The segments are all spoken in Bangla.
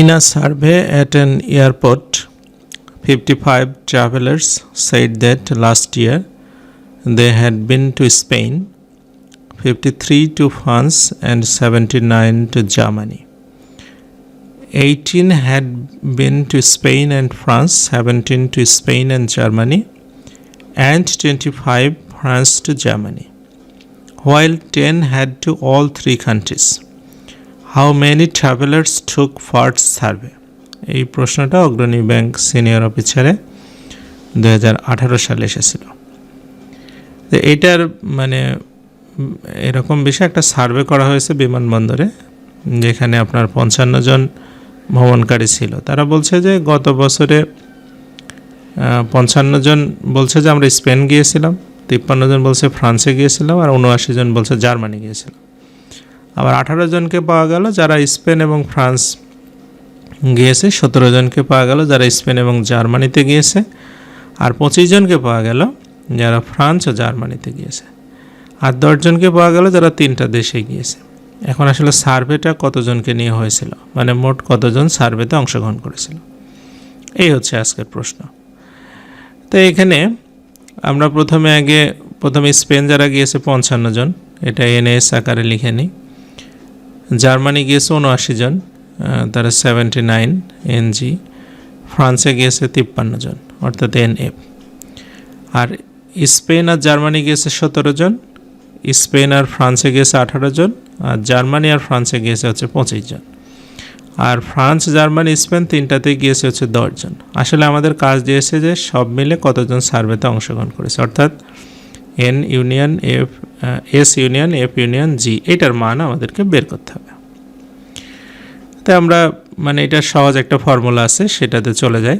In a survey at an airport, 55 travelers said that last year they had been to Spain, 53 to France, and 79 to Germany. 18 had been to Spain and France, 17 to Spain and Germany, and 25 France to Germany, while 10 had to all three countries. How many travellers took first survey এই প্রশ্নটা অগ্রণী ব্যাংক সিনিয়র অফিসারে দু হাজার আঠারো সালে এসেছিল। তো এইটার মানে এরকম বিষয়ে একটা সার্ভে করা হয়েছে বিমানবন্দরে, যেখানে আপনার পঞ্চান্ন জন ভ্রমণকারী ছিল। তারা বলছে যে গত বছরে পঞ্চান্ন জন বলছে যে আমরা স্পেন গিয়েছিলাম, তিপ্পান্ন জন বলছে ফ্রান্সে গিয়েছিলাম, আর উনআশি জন বলছে জার্মানি গিয়েছিলাম। আবার আঠারো জনকে পাওয়া গেল যারা স্পেন এবং ফ্রান্স গিয়েছে, সতেরো জনকে পাওয়া গেল যারা স্পেন এবং জার্মানিতে গিয়েছে, আর পঁচিশ জনকে পাওয়া গেল যারা ফ্রান্স ও জার্মানিতে গিয়েছে। আর দশজনকে পাওয়া গেল যারা তিনটা দেশে গিয়েছে। এখন আসলে সার্ভেটা কতজনকে নিয়ে হয়েছিল? মানে মোট কতজন সার্ভেতে অংশগ্রহণ করেছিল? এই হচ্ছে আজকের প্রশ্ন। তো এখানে আমরা প্রথমে আগে, প্রথমে স্পেন যারা গিয়েছে, পঞ্চান্ন জন। এটা এনএস আকারে লিখে নিই। জার্মানি গিয়েছে উনআশি জন তারা সেভেন্টি নাইন এনজি, ফ্রান্সে গিয়েছে তিপ্পান্ন জন, অর্থাৎ এন এফ আর স্পেন আর জার্মানি গিয়েছে সতেরো জন, স্পেন আর ফ্রান্সে গিয়েছে আঠারো জন, আর জার্মানি আর ফ্রান্সে গিয়েছে হচ্ছে পঁচিশ জন। আর ফ্রান্স, জার্মানি, স্পেন তিনটাতে গিয়েছে হচ্ছে দশজন আসলে আমাদের কাজ দিয়েছে যে সব মিলে কতজন সার্ভেতে অংশগ্রহণ করেছে, অর্থাৎ N union F S union F union G এটার মান আমাদেরকে বের করতে হবে। তাই আমরা মানে এটা সহজ একটা ফর্মুলা আছে, সেটাতে চলে যাই।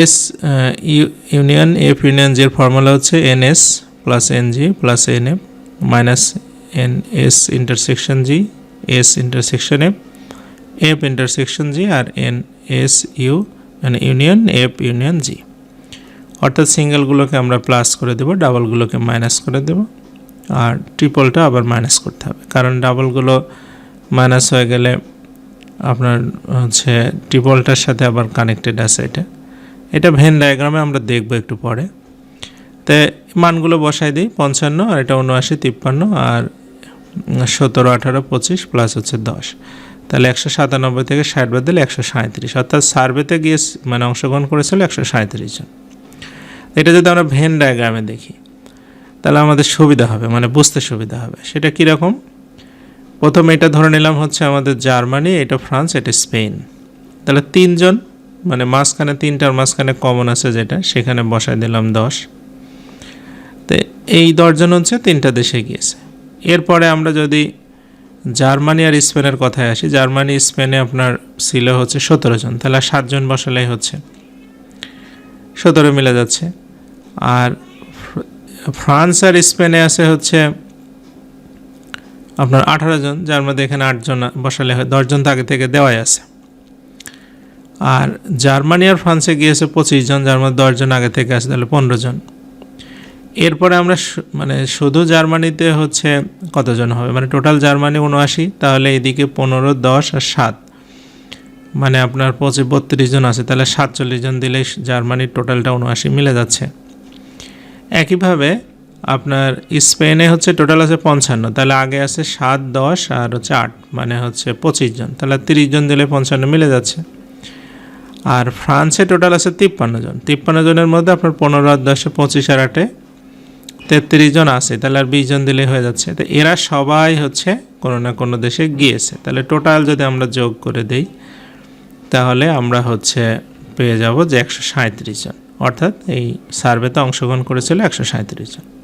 এস ইউনিয়ন এফ ইউনিয়ন জির ফর্মুলা হচ্ছে N S plus N G plus N F minus N S intersection G S intersection F F intersection G আর এন এস ইউ মানে ইউনিয়ন এফ ইউনিয়ন জি অর্থাৎ সিঙ্গেলগুলোকে আমরা প্লাস করে দেবো, ডাবলগুলোকে মাইনাস করে দেবো, আর ট্রিপলটা আবার মাইনাস করতে হবে। কারণ ডাবলগুলো মাইনাস হয়ে গেলে আপনার হচ্ছে ট্রিপলটার সাথে আবার কানেক্টেড আছে এটা। এটা ভেন ডায়াগ্রামে আমরা দেখব একটু পরে। তো মানগুলো বসাই দিই, পঞ্চান্ন, আর এটা উনআশি, তিপ্পান্ন, আর সতেরো, আঠারো, পঁচিশ প্লাস হচ্ছে দশ। তাহলে একশো সাতানব্বই থেকে ষাট বাদ দিলে একশো সাঁত্রিশ অর্থাৎ সার্ভেতে গিয়ে মানে অংশগ্রহণ করেছিল একশো সাঁত্রিশ জন। এটা যদি আমরা ভেন ডায়াগ্রামে দেখি, তাহলে আমাদের সুবিধা হবে মানে বুঝতে সুবিধা হবে। সেটা কীরকম প্রথমে এটা ধরে নিলাম হচ্ছে আমাদের জার্মানি, এটা ফ্রান্স, এটা স্পেন। তাহলে তিনজন মানে মাঝখানে তিনটার মাঝখানে কমন আছে যেটা, সেখানে বসায় দিলাম দশ। তো এই দশজন হচ্ছে তিনটা দেশে গিয়েছে। এরপরে আমরা যদি জার্মানি আর স্পেনের কথায় আসি, জার্মানি, স্পেনে আপনার ছিল হচ্ছে সতেরো জন, তাহলে সাতজন বসালেই হচ্ছে। সতেরো মিলে যাচ্ছে। আর ফ্র- ফ্রান্স আর স্পেনে আছে হচ্ছে আপনার আঠারো জন, যার মধ্যে এখানে আটজন বসালে হয় দশজন তো আগে থেকে দেওয়াই আছে। আর জার্মানি আর ফ্রান্সে গিয়েছে পঁচিশ জন, যার মধ্যে দশজন আগে থেকে আছে, তাহলে পনেরো জন। এরপরে আমরা মানে শুধু জার্মানিতে হচ্ছে কতজন হবে? মানে টোটাল জার্মানি উনআশি, তাহলে এদিকে পনেরো, দশ আর সাত। মানে আপনার পঁচিশ, বত্রিশ জন আছে, তাহলে সাতচল্লিশ জন দিলে জার্মানির টোটালটা উনআশি মিলে যাচ্ছে। একইভাবে আপনার স্পেনে হচ্ছে টোটাল আছে পঞ্চান্ন, তাহলে আগে আছে সাত, দশ আর হচ্ছে আট মানে হচ্ছে পঁচিশ জন, তাহলে তিরিশ জন দিলে পঞ্চান্ন মিলে যাচ্ছে। আর ফ্রান্সে টোটাল আছে তিপ্পান্ন জন, তিপ্পান্ন জনের মধ্যে আপনার পনেরো আর দশে, পঁচিশ আর আটে তেত্রিশ জন আছে, তাহলে আর বিশ জন দিলে হয়ে যাচ্ছে। তো এরা সবাই হচ্ছে কোনো না কোনো দেশে গিয়েছে, তাহলে টোটাল যদি আমরা যোগ করে দেই, তাহলে আমরা হচ্ছে পেয়ে যাব যে একশো সাঁত্রিশ জন। অর্থাৎ এই সার্ভেতে অংশগ্রহণ করেছিল একশো সাঁত্রিশ জন।